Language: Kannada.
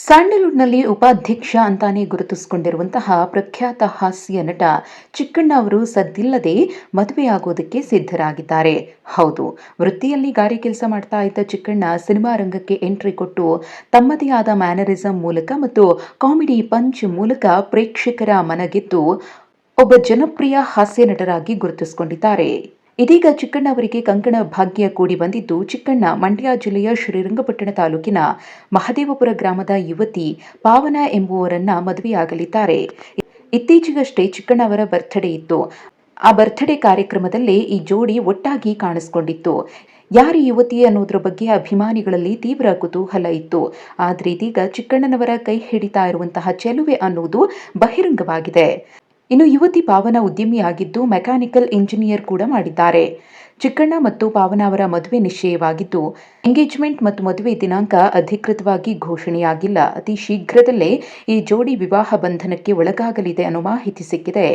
ಸ್ಯಾಂಡಲ್ವುಡ್ನಲ್ಲಿ ಉಪಾಧ್ಯಕ್ಷ ಅಂತಾನೆ ಗುರುತಿಸಿಕೊಂಡಿರುವಂತಹ ಪ್ರಖ್ಯಾತ ಹಾಸ್ಯ ನಟ ಚಿಕ್ಕಣ್ಣ ಅವರು ಸದ್ದಿಲ್ಲದೆ ಮದುವೆಯಾಗೋದಕ್ಕೆ ಸಿದ್ಧರಾಗಿದ್ದಾರೆ. ಹೌದು, ವೃತ್ತಿಯಲ್ಲಿ ಗಾರಿ ಕೆಲಸ ಮಾಡ್ತಾ ಇದ್ದ ಚಿಕ್ಕಣ್ಣ ಸಿನಿಮಾ ರಂಗಕ್ಕೆ ಎಂಟ್ರಿ ಕೊಟ್ಟು ತಮ್ಮದೇ ಆದ ಮ್ಯಾನರಿಸಂ ಮೂಲಕ ಮತ್ತು ಕಾಮಿಡಿ ಪಂಚ್ ಮೂಲಕ ಪ್ರೇಕ್ಷಕರ ಮನಗೆದ್ದು ಒಬ್ಬ ಜನಪ್ರಿಯ ಹಾಸ್ಯ ನಟರಾಗಿ ಗುರುತಿಸಿಕೊಂಡಿದ್ದಾರೆ. ಇದೀಗ ಚಿಕ್ಕಣ್ಣ ಅವರಿಗೆ ಕಂಕಣ ಭಾಗ್ಯ ಕೂಡಿ ಬಂದಿದ್ದು, ಚಿಕ್ಕಣ್ಣ ಮಂಡ್ಯ ಜಿಲ್ಲೆಯ ಶ್ರೀರಂಗಪಟ್ಟಣ ತಾಲೂಕಿನ ಮಹದೇವಪುರ ಗ್ರಾಮದ ಯುವತಿ ಪಾವನ ಎಂಬುವರನ್ನ ಮದುವೆಯಾಗಲಿದ್ದಾರೆ. ಇತ್ತೀಚೆಗಷ್ಟೇ ಚಿಕ್ಕಣ್ಣ ಅವರ ಬರ್ತ್ಡೇ ಇತ್ತು. ಆ ಬರ್ತ್ಡೇ ಕಾರ್ಯಕ್ರಮದಲ್ಲಿ ಈ ಜೋಡಿ ಒಟ್ಟಾಗಿ ಕಾಣಿಸಿಕೊಂಡಿತ್ತು. ಯಾರು ಯುವತಿ ಅನ್ನೋದ್ರ ಬಗ್ಗೆ ಅಭಿಮಾನಿಗಳಲ್ಲಿ ತೀವ್ರ ಕುತೂಹಲ ಇತ್ತು. ಆದ್ರೆ ಇದೀಗ ಚಿಕ್ಕಣ್ಣನವರ ಕೈ ಹಿಡಿತಾ ಇರುವಂತಹ ಚೆಲುವೆ ಅನ್ನುವುದು ಬಹಿರಂಗವಾಗಿದೆ. ಇನ್ನು ಯುವತಿ ಪಾವನ ಉದ್ಯಮಿಯಾಗಿದ್ದು ಮೆಕ್ಯಾನಿಕಲ್ ಇಂಜಿನಿಯರ್ ಕೂಡ ಮಾಡಿದ್ದಾರೆ. ಚಿಕ್ಕಣ್ಣ ಮತ್ತು ಪಾವನ ಅವರ ಮದುವೆ ನಿಶ್ಚಯವಾಗಿದ್ದು, ಎಂಗೇಜ್ಮೆಂಟ್ ಮತ್ತು ಮದುವೆ ದಿನಾಂಕ ಅಧಿಕೃತವಾಗಿ ಘೋಷಣೆಯಾಗಿಲ್ಲ. ಅತಿ ಶೀಘ್ರದಲ್ಲೇ ಈ ಜೋಡಿ ವಿವಾಹ ಬಂಧನಕ್ಕೆ ಒಳಗಾಗಲಿದೆ ಅನ್ನುವ ಮಾಹಿತಿ ಸಿಕ್ಕಿದೆ.